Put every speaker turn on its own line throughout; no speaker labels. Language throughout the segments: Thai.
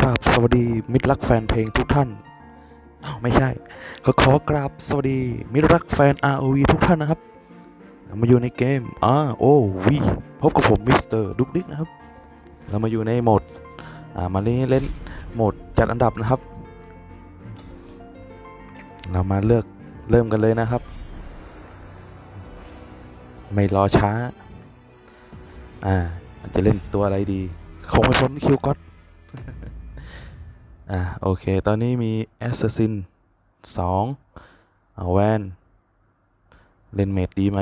กราบสวัสดีมิตรรักแฟนเพลงทุกท่านอ้าวไม่ใช่ ก็ขอกราบสวัสดีมิตรรักแฟน ROV ทุกท่านนะครับ มาอยู่ในเกม ROV พบกับผมมิสเตอร์ดุกดิกนะครับ เรามาอยู่ในโหมด อ่า มาเล่นเล่นโหมดจัดอันดับนะครับ เรามาเลือกเริ่มกันเลยนะครับ ไม่รอช้า อ่า จะเล่นตัวอะไรดี คงไม่พ้นคิวก็อต อ่าโอเค ตอนนี้มีแอสซัสซินสองเอาแวนเล่นเมดดีไหม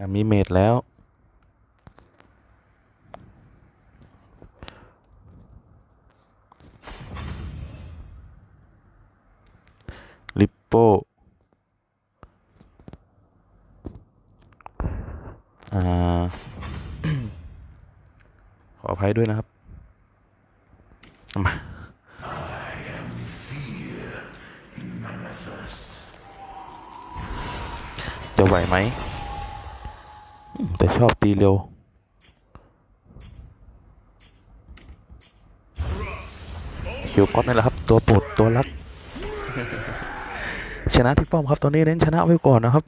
อะมีเมดแล้ว ลิปโป้ อ่า ข ออภัยด้วยนะครับมาจะไหวไหม แต่ชอบตีเร็วคิวก๊อตนี่แหละครับ ตัวปรดตัวรัก ชนะที่ป้อมครับ ตอนนี้เน้นชนะไว้ก่อนนะครับ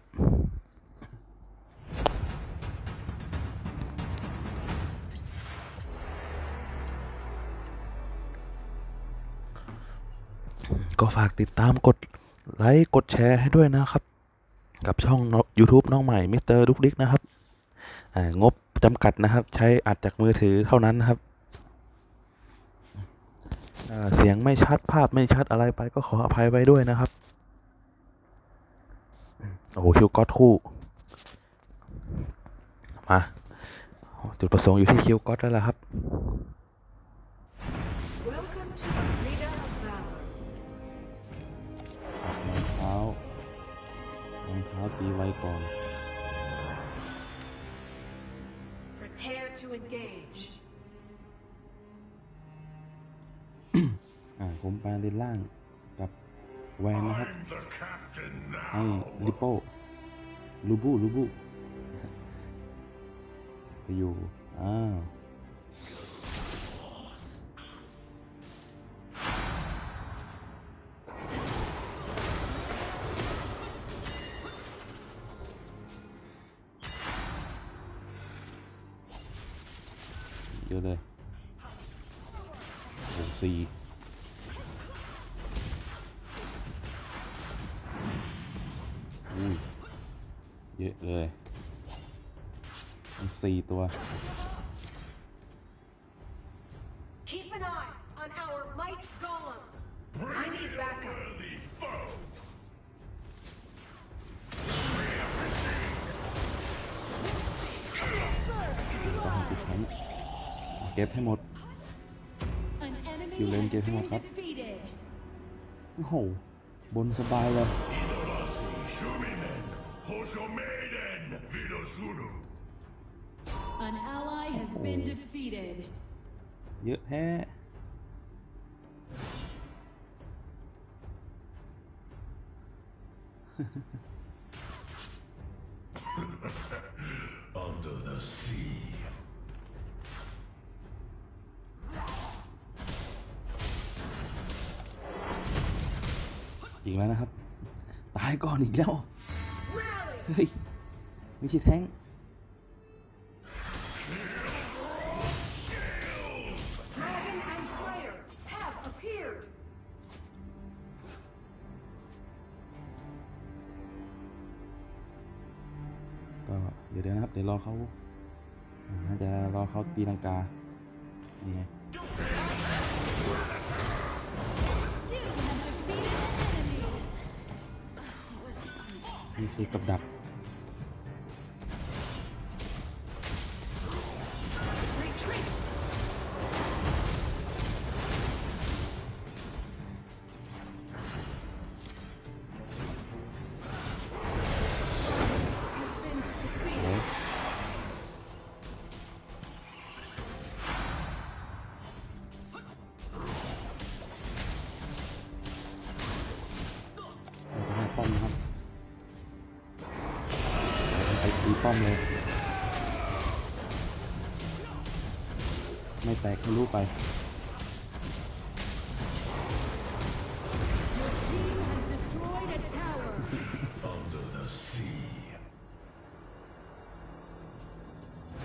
ฝากติดตามกดไลค์กดแชร์ให้ด้วยนะครับ กับช่อง YouTube น้องใหม่มิสเตอร์ดุกดิกนะครับงบจำกัดนะครับ ใช้อัดจากมือถือเท่านั้นนะครับเสียงไม่ชัดภาพไม่ชัดอะไรไปก็ขออภัยไว้ด้วยนะครับ โอ้โหคิวก็อตคู่ มา จุดประสงค์อยู่ที่คิวก็อตแล้วล่ะครับ รองเท้าตีไว้ก่อน
Prepare to engage.
อ่าผมไปเลนล่างกับแวนนะครับ
I'm the captain
ให้
now.
ลิโป้ลูบูลูบูไปอยู่ อ้าว เยอะเลยโอ้โหสี่อุ้ยเยอะเลยมันสี่ตัว
Keep an eye on our might golem. I need backup.
เก็บให้หมด
An enemy
Kill lane
has
kìa,
been
không hợp
defeated.
โอ้โห บนสบายเลย
Idolasi Shuminen. Hosho Maiden. Vidosuru.
An ally has been
Oh.
defeated.
เยอะแท้ อีกแล้วนะครับ ตายก่อนอีกแล้ว
Rally!
เฮ้ย ไม่ใช่แท้ง
Dragon and Slayer have appeared.
ก็เดี๋ยวเดี๋ยวนะครับ เดี๋ยวรอเขาอ่าน่าจะรอเขาตีลังกา นี่ นี่คือกับดัก
Retreat!
เดี๋ยวเราจะให้ป้อมนะครับ ป้อมเลย ไม่แตกทะลุไป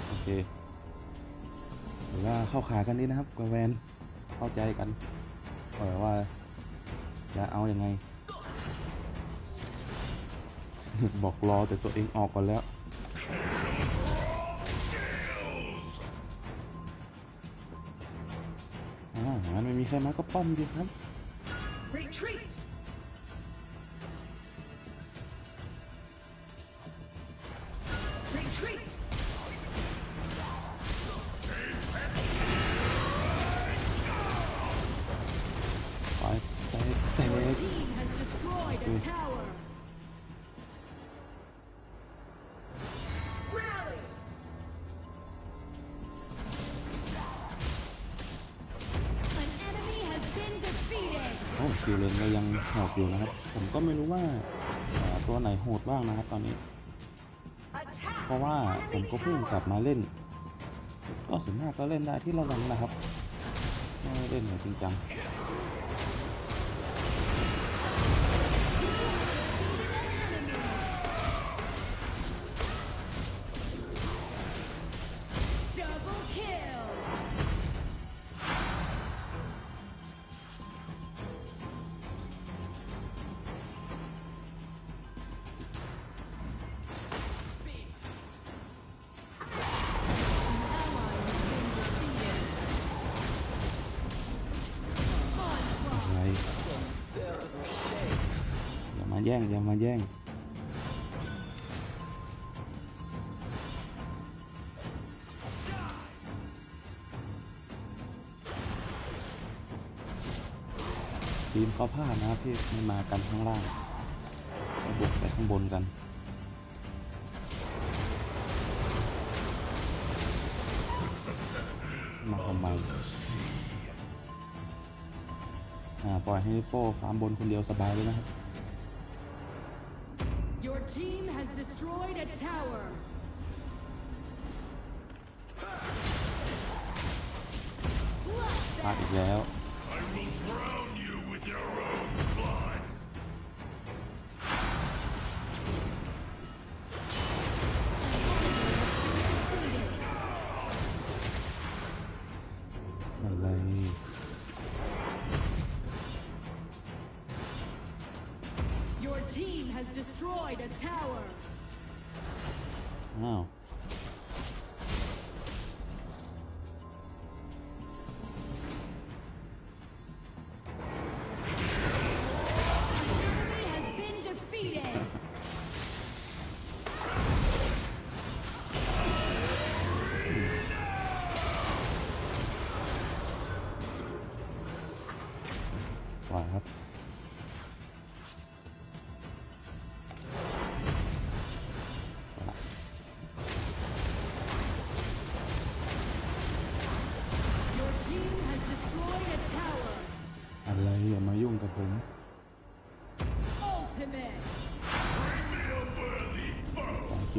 โอเคหรือว่าเข้าขากันนี้นะครับกวแวนเข้าใจกันว่าจะเอาอยัางไง บอกรอแต่ตัวเองออกก่อนแล้ว มันไม่มีใครมาก็ป้อมดิครับ อยู่นะครับ ผมก็ไม่รู้ว่าตัวไหนโหดบ้างนะครับ ตอนนี้ เพราะว่าผมก็เพิ่งกลับมาเล่น ก็ส่วนมากก็เล่นได้ที่ระวังนะครับไม่เล่นแบบจริงจัง แย่ง อย่ามาแย่ง ทีมเขาพลาดนะครับที่ไม่มากันข้างล่างไปบุกไปข้างบนกันมาทำไมอ่าปล่อยให้โป้ฟาร์มบนคนเดียวสบายเลยนะครับ
Your team has destroyed a tower.
พลาดอีกแล้ว
I will drown you with your own
destroyed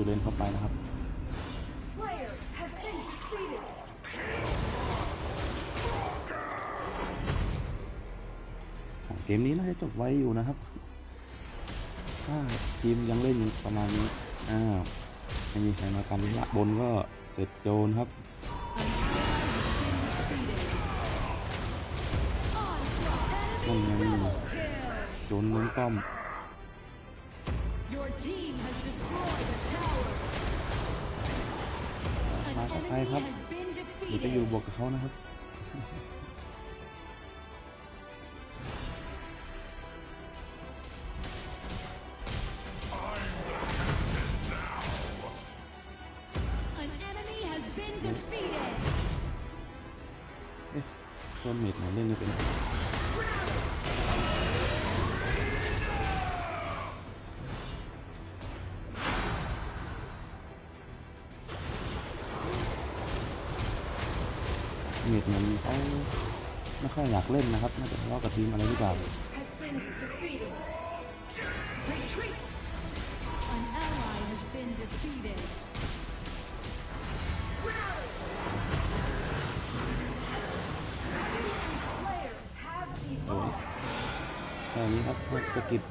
เลนเข้าไปนะครับ
Slayer has been defeated!
เกมนี้น่าจะจบไว้อยู่นะครับ ถ้าทีมยังเล่นอยู่ประมาณนี้ อ้าวไม่มีใครมากันละบนก็เสร็จโจรครับ
An ally has been defeated. Onslaught. Enemy
Mm.
double kill.
โจรล้มป้อม
Your team has destroyed a
ใคร
enemy
ครับ
has been
หรือจะอยู่
defeated.
บวกกับเขานะครับ เมดเหมือนเขาไม่ค่อยอยากเล่นนะครับน่าจะทะเลาะกับทีมอะไรหรือเปล่า
โอ้
ยแค่นี้ครับสกิป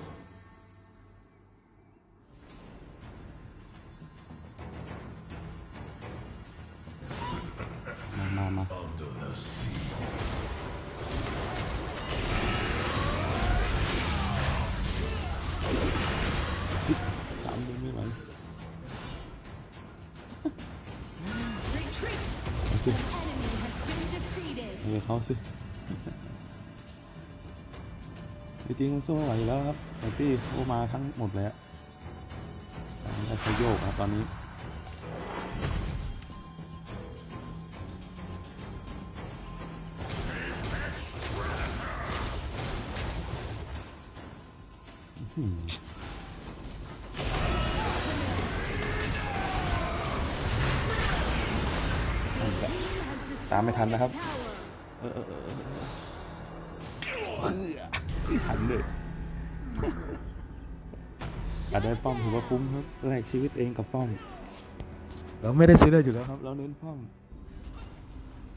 สิจริงๆมันสู้ไม่ไหวอยู่แล้วครับแต่ที่โอมาทั้งหมดเลยอะตอนนี้ใช้โยกครับตอนนี้อื้อหือตามไม่ทันนะครับ เออเออเออขันเลยการได้ป้อมถือว่าคุ้มครับแลกชีวิตเองกับป้อม เราไม่ได้ซื้อได้อยู่แล้วครับ เราเน้นป้อม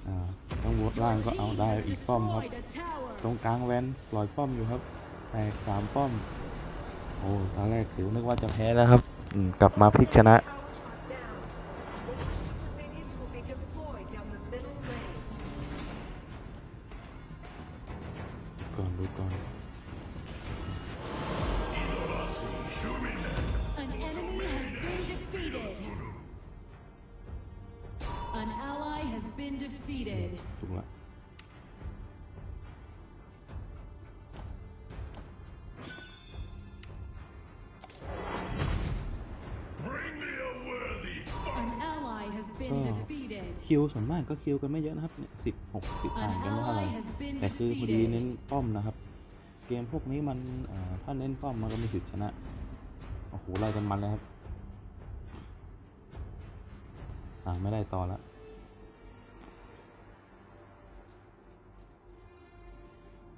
อ่าต้องวดล่างก็เอาได้อีกป้อมครับ ตรงกลางแวนปล่อยป้อมอยู่ครับแตกสามป้อม โอ้ตอนแรกถือนึกว่าจะแพ้แล้วครับ อืมกลับมาพลิกชนะ คิวส่วนมากก็คิวกันไม่เยอะนะครับเนี่ยสิบหกสิบห่างกันไม่เท่าไหร่
An ally has been
แต่คือพอดี
defeated
เน้นป้อมนะครับ เกมพวกนี้มันเอ่อถ้าเน้นป้อมมันก็มีสิทธิ์ชนะโอ้โหไล่กันมันเลยครับอ่าไม่ได้ต่อแล้ว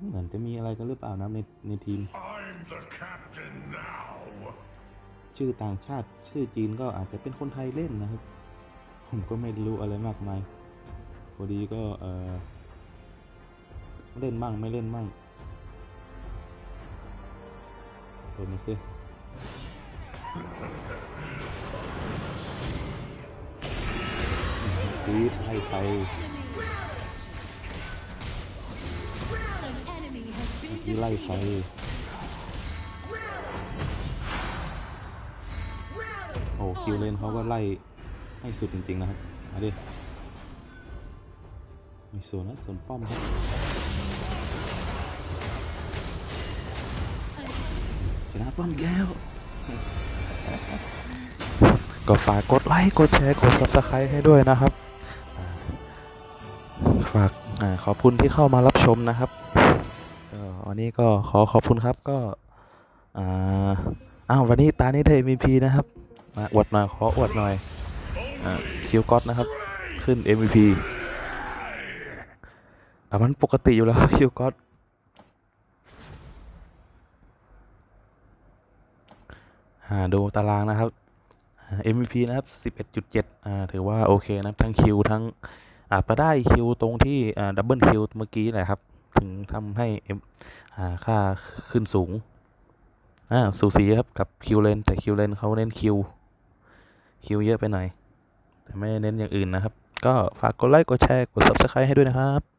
เหมือนจะมีอะไรกันหรือเปล่านะในในทีม
I'm the captain now.
ชื่อต่างชาติชื่อจีนก็อาจจะเป็นคนไทยเล่นนะครับ ผมก็ไม่รู้อะไรมากมายพอดีก็เออเล่นมั่งไม่เล่นมั่งเปิดมาสิกรีดให้ไปที่ไล่ไปโอ้คิวเลนเขาก็ไล่ ให้สุดจริงๆนะครับ มาดิ มีส่วนนะส่วนป้อมครับชนะป้อมอีกแล้ว ก็ฝากกดไลค์ กดแชร์ กด subscribe ให้ด้วยนะครับ ฝากขอบคุณที่เข้ามารับชมนะครับวันนี้ก็ขอขอบคุณครับก็อ้าววันนี้ตานี้ได้ MVP นะครับมาอวดหน่อยขออวดหน่อย คิวก็อตนะครับ ขึ้น MVP แต่มันปกติอยู่แล้วคิวก็อตอ่าดูตารางนะครับอ่า MVP นะครับ 11.7อ่าถือว่า โอเคนะทั้งคิวทั้งอ่าไปได้คิวตรงที่ดับเบิลคิวเมื่อกี้แหละครับ ถึงทำให้ M ค่าขึ้นสูงอ่าสูสีครับ กับคิวเลนแต่คิวเลนเขาเน้นคิว คิวเยอะไปหน่อย แต่ไม่เน้นอย่างอื่นนะครับ ก็ฝากกดไลค์กดแชร์กด Subscribe ให้ด้วยนะครับ